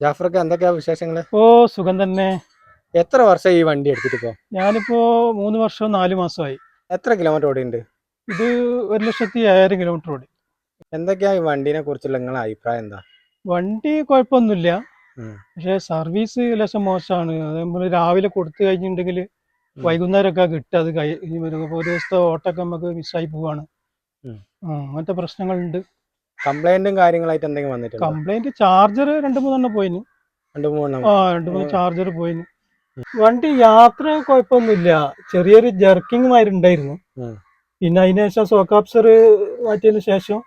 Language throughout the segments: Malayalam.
ജാഫർക്ക് എന്തൊക്കെയാ വിശേഷങ്ങൾ? ഓ സുഖം തന്നെ. എത്ര വർഷം ഈ വണ്ടി എടുത്തിട്ട് ഇപ്പോ ഞാനിപ്പോ മൂന്ന് വർഷവും നാല് മാസമായി. എത്ര കിലോമീറ്റർ ഓടിയുണ്ട്? ഇത് ഒരു ലക്ഷത്തി ഏഴായിരം കിലോമീറ്റർ ഓടി. എന്തൊക്കെയാ ഈ വണ്ടിനെ കുറിച്ചുള്ള നിങ്ങളെ അഭിപ്രായം എന്താ? വണ്ടി കുഴപ്പമൊന്നുമില്ല. പക്ഷെ സർവീസ് ലേശം മോശമാണ്. അതേപോലെ നമ്മൾ രാവിലെ കൊടുത്തു കഴിഞ്ഞിട്ടുണ്ടെങ്കിൽ വൈകുന്നേരമൊക്കെ കിട്ടുക അത് കൈ ഒരു ദിവസത്തെ ഓട്ടൊക്കെ നമുക്ക് മിസ്സായി പോവാണ്. അങ്ങനത്തെ പ്രശ്നങ്ങളുണ്ട്. കംപ്ലൈന്റും കാര്യങ്ങളായിട്ട് എന്തെങ്കിലും വന്നിട്ട് കംപ്ലൈന്റ് ചാർജർ രണ്ട് മൂന്നെണ്ണം പോയിന്. രണ്ട് മൂന്നെണ്ണം. ആ രണ്ട് മൂന്ന് ചാർജർ പോയിന്. വണ്ടി യാത്ര കുഴപ്പമൊന്നുമില്ല. ചെറിയൊരു ജർക്കിംഗ് മാതിരി ഉണ്ടായിരുന്നു. പിന്നെ അതിന് ശേഷം സോക്കാപ്സർ മാറ്റിയതിനു ശേഷം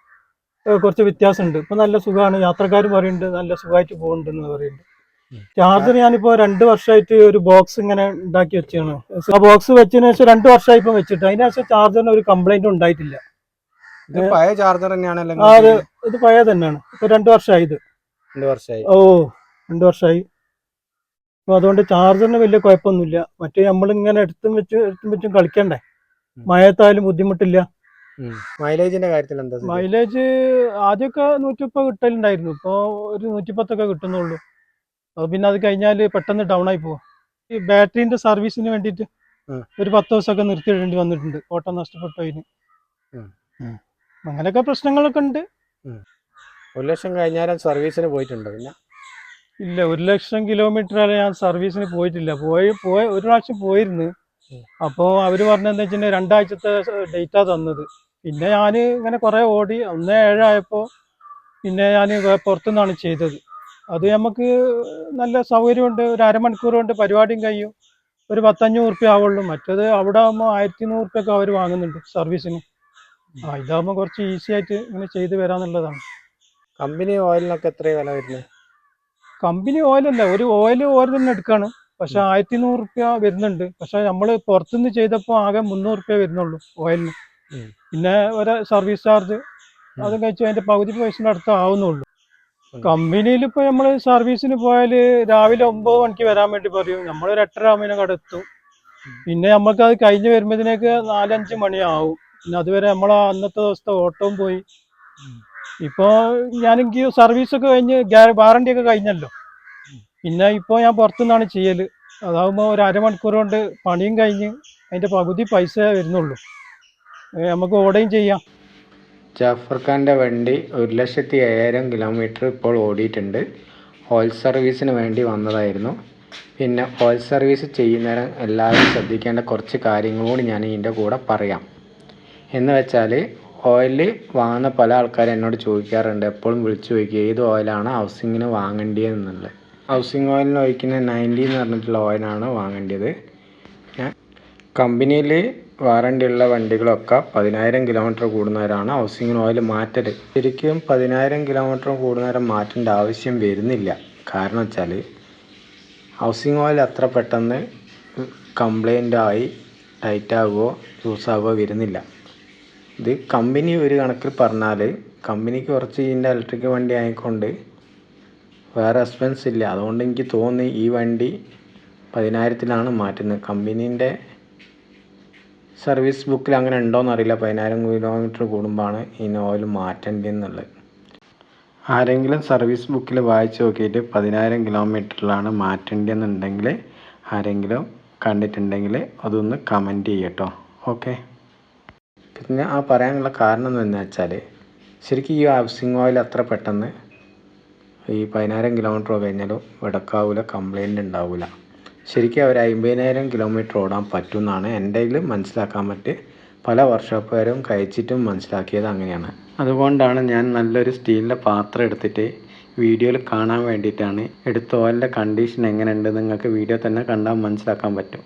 കുറച്ച് വ്യത്യാസമുണ്ട്. ഇപ്പൊ നല്ല സുഖമാണ്. യാത്രക്കാർ പറയുന്നുണ്ട് നല്ല സുഖമായിട്ട് പോകുന്നുണ്ടെന്ന് പറയുന്നുണ്ട്. ചാർജർ ഞാനിപ്പോ രണ്ട് വർഷമായിട്ട് ഒരു ബോക്സ് ഇങ്ങനെ ഉണ്ടാക്കി വെച്ചാണ്. ആ ബോക്സ് വെച്ചതിന് ശേഷം രണ്ട് വർഷമായി ഇപ്പം വെച്ചിട്ട്. അതിന് ശേഷം ചാർജറിന് ഒരു കംപ്ലൈന്റ് ഉണ്ടായിട്ടില്ല. ഇത് പഴയ ചാർജർ തന്നെയാണ് ആ, ഇത്? പഴയ തന്നെയാണ്. ഇപ്പൊ രണ്ട് വർഷമായി ഇത്. രണ്ട് വർഷമായി. ഓ രണ്ട് വർഷമായി. അപ്പൊ അതുകൊണ്ട് ചാർജറിന് വലിയ കുഴപ്പമൊന്നുമില്ല. മറ്റേ നമ്മളിങ്ങനെ എടുത്തും വെച്ച് എടുത്തും വെച്ചും കളിക്കണ്ടേ. മഴയത്തായാലും ബുദ്ധിമുട്ടില്ല. മൈലേജിന്റെ കാര്യത്തിൽ എന്താ മൈലേജ് ആദ്യമൊക്കെ നൂറ്റി മുപ്പത് കിട്ടലുണ്ടായിരുന്നു. ഇപ്പൊ ഒരു നൂറ്റിപ്പത്തൊക്കെ കിട്ടുന്നുള്ളൂ. അത് പിന്നെ അത് കഴിഞ്ഞാൽ പെട്ടെന്ന് ഡൗൺ ആയി പോകും ഈ ബാറ്ററിന്റെ സർവീസിന് വേണ്ടിട്ട്. ഒരു പത്ത് ദിവസമൊക്കെ നിർത്തിയിടേണ്ടി വന്നിട്ടുണ്ട്. ഓട്ടം നഷ്ടപ്പെട്ടു അതിന്. അങ്ങനെയൊക്കെ പ്രശ്നങ്ങളൊക്കെ ഉണ്ട്. ഒരു ലക്ഷം കഴിഞ്ഞാലും സർവീസിന് പോയിട്ടുണ്ട് പിന്നെ. ഇല്ല ഒരു ലക്ഷം കിലോമീറ്റർ വരെ ഞാൻ സർവീസിന് പോയിട്ടില്ല. പോയി പോയ ഒരു പ്രാവശ്യം പോയിരുന്നു. അപ്പോൾ അവർ പറഞ്ഞതെന്ന് വെച്ചിട്ടുണ്ടെങ്കിൽ രണ്ടാഴ്ചത്തെ ഡേറ്റാ തന്നത്. പിന്നെ ഞാൻ ഇങ്ങനെ കുറേ ഓടി ഒന്ന് ഏഴായപ്പോൾ പിന്നെ ഞാൻ പുറത്തുനിന്നാണ് ചെയ്തത്. അത് നമുക്ക് നല്ല സൗകര്യമുണ്ട് ഒരു അരമണിക്കൂർ കൊണ്ട് പരിപാടിയും കഴിയും. ഒരു പത്തഞ്ഞൂറ് റുപ്യ ആവുള്ളൂ. മറ്റത് അവിടെ ആകുമ്പോൾ ആയിരത്തി നൂറ് റുപ്യ ഒക്കെ അവർ വാങ്ങുന്നുണ്ട് സർവീസിന്. ആ ഇതാകുമ്പോൾ കുറച്ച് ഈസി ആയിട്ട് ഇങ്ങനെ ചെയ്ത് വരാന്നുള്ളതാണ്. കമ്പനി ഓയിലിനൊക്കെ എത്ര വില വരുന്നത് കമ്പനി ഓയിലല്ല ഒരു ഓയിൽ ഓയിൽ തന്നെ എടുക്കാണ്. പക്ഷെ ആയിരത്തി നൂറ് റുപ്യ വരുന്നുണ്ട്. പക്ഷെ നമ്മൾ പുറത്തുനിന്ന് ചെയ്തപ്പോൾ ആകെ മുന്നൂറ് റുപ്യ വരുന്നുള്ളൂ ഓയിലിന്. പിന്നെ ഒരു സർവീസ് ചാർജ് അത് കഴിച്ചു അതിന്റെ പകുതി പൈസയുടെ അടുത്ത് ആവുന്നുള്ളൂ. കമ്പനിയിൽ ഇപ്പോൾ നമ്മൾ സർവീസിന് പോയാൽ രാവിലെ ഒമ്പത് മണിക്ക് വരാൻ വേണ്ടി പറയും. നമ്മൾ ഒരു എട്ടര ആകുമ്പോൾ അവിടെ എത്തും. പിന്നെ നമ്മൾക്ക് അത് കഴിഞ്ഞ് വരുമ്പോഴത്തേക്ക് നാലഞ്ച് മണിയാവും. പിന്നെ അതുവരെ നമ്മളെ അന്നത്തെ ദിവസത്തെ ഓട്ടവും പോയി. ഇപ്പോ ഞാൻ എനിക്ക് സർവീസ് ഒക്കെ കഴിഞ്ഞ് വാറണ്ടി ഒക്കെ കഴിഞ്ഞല്ലോ. പിന്നെ ഇപ്പോൾ ഞാൻ പുറത്തുനിന്നാണ് ചെയ്യൽ. അതാകുമ്പോൾ ഒരു അരമണിക്കൂർ കൊണ്ട് പണിയും കഴിഞ്ഞ് അതിന്റെ പകുതി പൈസ വരുന്നുള്ളൂ. നമുക്ക് ഓടുകയും ചെയ്യാം. ജാഫർ ഖാന്റെ വണ്ടി ഒരു ലക്ഷത്തി ഏഴായിരം കിലോമീറ്റർ ഇപ്പോൾ ഓടിയിട്ടുണ്ട്. ഹോൾ സർവീസിന് വേണ്ടി വന്നതായിരുന്നു. പിന്നെ ഹോൾ സർവീസ് ചെയ്യുന്നേരം എല്ലാവരും ശ്രദ്ധിക്കേണ്ട കുറച്ച് കാര്യങ്ങളോട് കൂടി ഞാൻ ഇതിന്റെ കൂടെ പറയാം. എന്ന് വെച്ചാൽ ഓയിൽ വാങ്ങുന്ന പല ആൾക്കാരും എന്നോട് ചോദിക്കാറുണ്ട്. എപ്പോഴും വിളിച്ചു ചോദിക്കുക ഏത് ഓയിലാണ് ഹൗസിങ്ങിന് വാങ്ങേണ്ടതെന്നുള്ളത് ഹൗസിങ് ഓയിലിന് ഒഴിക്കുന്ന നയന്റി എന്ന് പറഞ്ഞിട്ടുള്ള ഓയിലാണ് വാങ്ങേണ്ടത് കമ്പനിയിൽ വാറണ്ടി ഉള്ള വണ്ടികളൊക്കെ പതിനായിരം കിലോമീറ്റർ കൂടുന്നവരാണ് ഹൗസിങ്ങിന് ഓയിൽ മാറ്റൽ ശരിക്കും പതിനായിരം കിലോമീറ്റർ കൂടുന്നവരെ മാറ്റേണ്ട ആവശ്യം വരുന്നില്ല. കാരണം വെച്ചാൽ ഹൗസിങ് ഓയിൽ അത്ര പെട്ടെന്ന് കംപ്ലൈന്റ് ആയി ടൈറ്റ് ആകുകയോ ലൂസ് ആകുകയോ വരുന്നില്ല. ഇത് കമ്പനി ഒരു കണക്കിൽ പറഞ്ഞാൽ കമ്പനിക്ക് കുറച്ച് ഇതിന്റെ ഇലക്ട്രിക് വണ്ടി ആയിക്കൊണ്ട് വേറെ എക്സ്പെൻസ് ഇല്ല. അതുകൊണ്ട് എനിക്ക് തോന്നി ഈ വണ്ടി പതിനായിരത്തിലാണ് മാറ്റുന്നത്. കമ്പനീന്റെ സർവീസ് ബുക്കിൽ അങ്ങനെ ഉണ്ടോയെന്ന് അറിയില്ല. പതിനായിരം കിലോമീറ്റർ കൂടുമ്പോഴാണ് ഇതിന് ഓയിൽ മാറ്റേണ്ടതെന്നുള്ളത്. ആരെങ്കിലും സർവീസ് ബുക്കിൽ വായിച്ച് നോക്കിയിട്ട് പതിനായിരം കിലോമീറ്ററിലാണ് മാറ്റേണ്ടതെന്നുണ്ടെങ്കിൽ ആരെങ്കിലും കണ്ടിട്ടുണ്ടെങ്കിൽ അതൊന്ന് കമന്റ് ചെയ്യട്ടോ. ഓക്കെ പിന്നെ ആ പറയാനുള്ള കാരണം എന്ന് വെച്ചാൽ ശരിക്കും ഈ ഹൗസിംഗ് ഓയിൽ അത്ര പെട്ടെന്ന് ഈ പതിനായിരം കിലോമീറ്റർ കഴിഞ്ഞാലും വിടക്കാവില്ല കംപ്ലയിന്റ് ഉണ്ടാവില്ല ശരിക്കും അവർ അമ്പതിനായിരം കിലോമീറ്റർ ഓടാൻ പറ്റും എന്നാണ് എന്റെ കയ്യിൽ മനസ്സിലാക്കാൻ പറ്റി പല വർക്ക്ഷോപ്പുകാരും കഴിച്ചിട്ടും മനസ്സിലാക്കിയത് അങ്ങനെയാണ്. അതുകൊണ്ടാണ് ഞാൻ നല്ലൊരു സ്റ്റീലിന്റെ പാത്രം എടുത്തിട്ട് വീഡിയോയിൽ കാണാൻ വേണ്ടിയിട്ടാണ് എടുത്ത ഓയിലിന്റെ കണ്ടീഷൻ എങ്ങനെയുണ്ട് നിങ്ങൾക്ക് വീഡിയോ തന്നെ കണ്ടാൽ മനസ്സിലാക്കാൻ പറ്റും.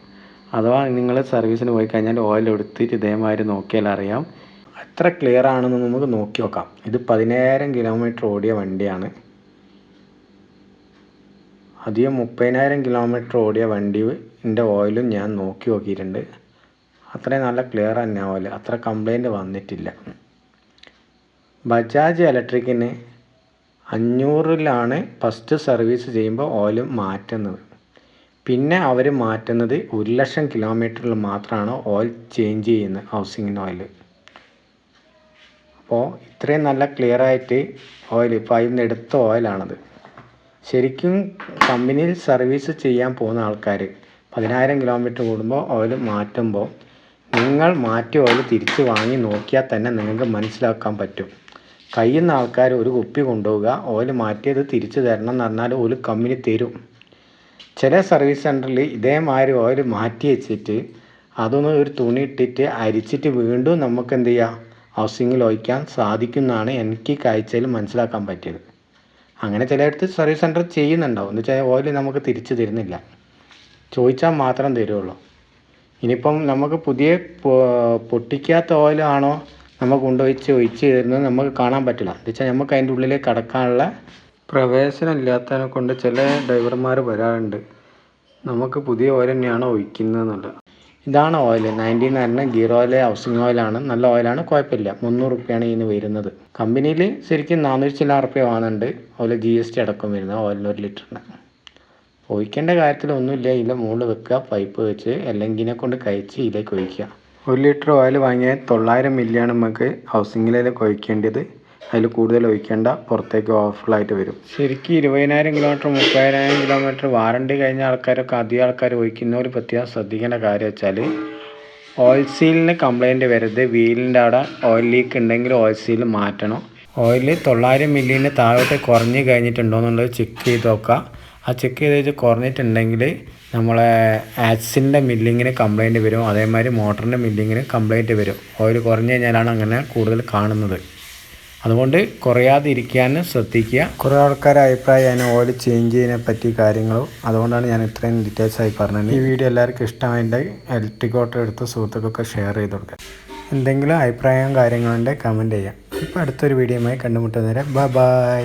അഥവാ നിങ്ങൾ സർവീസിന് പോയി കഴിഞ്ഞാൽ ഓയിൽ എടുത്തിട്ട് ഇതേമാതിരി നോക്കിയാൽ അറിയാം. എത്ര ക്ലിയർ ആണെന്ന് നമുക്ക് നോക്കി നോക്കാം. ഇത് പതിനായിരം കിലോമീറ്റർ ഓടിയ വണ്ടിയാണ്. അധികം മുപ്പതിനായിരം കിലോമീറ്റർ ഓടിയ വണ്ടിന്റെ ഓയിലും ഞാൻ നോക്കി നോക്കിയിട്ടുണ്ട്. അത്രയും നല്ല ക്ലിയർ തന്നെ ഓയിൽ അത്ര കംപ്ലൈന്റ് വന്നിട്ടില്ല. ബജാജ് ഇലക്ട്രിക്കിന് അഞ്ഞൂറിലാണ് ഫസ്റ്റ് സർവീസ് ചെയ്യുമ്പോൾ ഓയിൽ മാറ്റുന്നത്. പിന്നെ അവർ മാറ്റുന്നത് ഒരു ലക്ഷം കിലോമീറ്ററിൽ മാത്രമാണ് ഓയിൽ ചേഞ്ച് ചെയ്യുന്നത് ഹൗസിങ്ങിന് ഓയിൽ അപ്പോൾ ഇത്രയും നല്ല ക്ലിയർ ആയിട്ട് ഓയിൽ ഇപ്പോൾ അതിൽ നിന്ന് എടുത്ത ഓയിലാണത് ശരിക്കും കമ്പനിയിൽ സർവീസ് ചെയ്യാൻ പോകുന്ന ആൾക്കാർ പതിനായിരം കിലോമീറ്റർ കൂടുമ്പോൾ ഓയിൽ മാറ്റുമ്പോൾ നിങ്ങൾ മാറ്റിയ ഓയിൽ തിരിച്ച് വാങ്ങി നോക്കിയാൽ തന്നെ നിങ്ങൾക്ക് മനസ്സിലാക്കാൻ പറ്റും. കഴിയുന്ന ആൾക്കാർ ഒരു കുപ്പി കൊണ്ടുപോവുക ഓയിൽ മാറ്റിയത് തിരിച്ചു തരണം എന്ന് പറഞ്ഞാൽ ഒരു കമ്പനി തരും. ചില സർവീസ് സെന്ററിൽ ഇതേമാതിരി ഓയിൽ മാറ്റി വെച്ചിട്ട് അതൊന്ന് ഒരു തുണി ഇട്ടിട്ട് അരിച്ചിട്ട് വീണ്ടും നമുക്ക് എന്ത് ചെയ്യാം? ഹൗസിങ്ങിൽ ഒഴിക്കാൻ സാധിക്കുന്നതാണ് എനിക്ക് കാഴ്ചയിൽ മനസ്സിലാക്കാൻ പറ്റിയത്. അങ്ങനെ ചിലയിടത്ത് സർവീസ് സെന്റർ ചെയ്യുന്നുണ്ടാവും. എന്ന് വെച്ചാൽ ഓയിൽ നമുക്ക് തിരിച്ചു തരുന്നില്ല. ചോദിച്ചാൽ മാത്രം തരുള്ളൂ. ഇനിയിപ്പം നമുക്ക് പുതിയ പൊട്ടിക്കാത്ത ഓയിലാണോ നമുക്ക് കൊണ്ടുപോയി ഒഴിച്ച് തരുന്നത് നമുക്ക് കാണാൻ പറ്റില്ല. എന്ന് വെച്ചാൽ നമുക്ക് അതിന്റെ ഉള്ളിലേക്ക് കടക്കാനുള്ള പ്രവേശനം ഇല്ലാത്തതിനെ കൊണ്ട് ചില ഡ്രൈവർമാർ വരാറുണ്ട്. നമുക്ക് പുതിയ ഓയിൽ തന്നെയാണ് ഒഴിക്കുന്നത് എന്നുള്ളത് ഇതാണ് ഓയിൽ. നയന്റീൻ പറഞ്ഞ ഗീർ ഓയിൽ ഹൗസിംഗ് ഓയിലാണ് നല്ല ഓയിലാണ് കുഴപ്പമില്ല. മുന്നൂറ് റുപ്യാണ് ഇതിന് വരുന്നത്. കമ്പനിയിൽ ശരിക്കും നാനൂറ്റി ചില റുപ്യ വാങ്ങുന്നുണ്ട്. അതുപോലെ ജി എസ് ടി അടക്കം വരുന്നത് ഓയിലിന് ഒരു ലിറ്ററിന്. ഒഴിക്കേണ്ട കാര്യത്തിൽ ഒന്നുമില്ല. ഇതിന്റെ മുകളിൽ വെക്കുക. പൈപ്പ് വെച്ച് അല്ലെങ്കിൽ കൊണ്ട് കഴിച്ച് ഇതിലേക്ക് ഒഴിക്കുക. ഒരു ലിറ്റർ ഓയിൽ വാങ്ങിയാൽ തൊള്ളായിരം മില്ലിയാണ് നമുക്ക് ഹൗസിംഗിലേക്ക് ഒഴിക്കേണ്ടത് അതിൽ കൂടുതൽ ഒഴിക്കേണ്ട പുറത്തേക്ക് ഓവർഫ്ലോ വരും. ശരിക്കും ഇരുപതിനായിരം കിലോമീറ്റർ മുപ്പതിനായിരം കിലോമീറ്റർ വാറണ്ടി കഴിഞ്ഞ ആൾക്കാരൊക്കെ അധികം ആൾക്കാർ ഒരു പ്രത്യേകം ശ്രദ്ധിക്കേണ്ട കാര്യം വെച്ചാൽ ഓയിൽ സീലിന് കംപ്ലൈന്റ് വരരുത്. വീലിന്റെ അവിടെ ഓയിൽ ലീക്ക് ഉണ്ടെങ്കിൽ ഓയിൽ സീൽ മാറ്റണം. ഓയിൽ തൊള്ളായിരം മില്ലിന് താഴോട്ട് കുറഞ്ഞു കഴിഞ്ഞിട്ടുണ്ടോ എന്നുള്ളത് ചെക്ക് ചെയ്ത് നോക്കുക. ആ ചെക്ക് ചെയ്ത് വെച്ച് കുറഞ്ഞിട്ടുണ്ടെങ്കിൽ നമ്മളെ ആക്സിന്റെ മില്ലിങ്ങിന് കംപ്ലൈന്റ് വരും. അതേമാതിരി മോട്ടറിന്റെ മില്ലിങ്ങിന് കംപ്ലൈന്റ് വരും. ഓയിൽ കുറഞ്ഞു കഴിഞ്ഞാലാണ് അങ്ങനെ കൂടുതൽ കാണുന്നത്. അതുകൊണ്ട് കുറയാതിരിക്കാൻ ശ്രദ്ധിക്കുക. കുറേ ആൾക്കാരുടെ അഭിപ്രായം അതിനെ ഓയിൽ ചേഞ്ച് ചെയ്യുന്നതിനെ പറ്റി കാര്യങ്ങളും അതുകൊണ്ടാണ് ഞാൻ ഇത്രയും ഡീറ്റെയിൽസ് ആയി പറഞ്ഞത്. ഈ വീഡിയോ എല്ലാവർക്കും ഇഷ്ടമായിട്ടുണ്ടെങ്കിൽ ഇലക്ട്രിക് ഓട്ടോ എടുത്ത് സുഹൃത്തുക്കൾക്ക് ഷെയർ ചെയ്ത് കൊടുക്കുക എന്തെങ്കിലും അഭിപ്രായവും കാര്യങ്ങളുണ്ടെങ്കിൽ കമന്റ് ചെയ്യാം. ഇപ്പോൾ അടുത്തൊരു വീഡിയോയുമായി കണ്ടുമുട്ടുന്നവരെ ബ ബൈ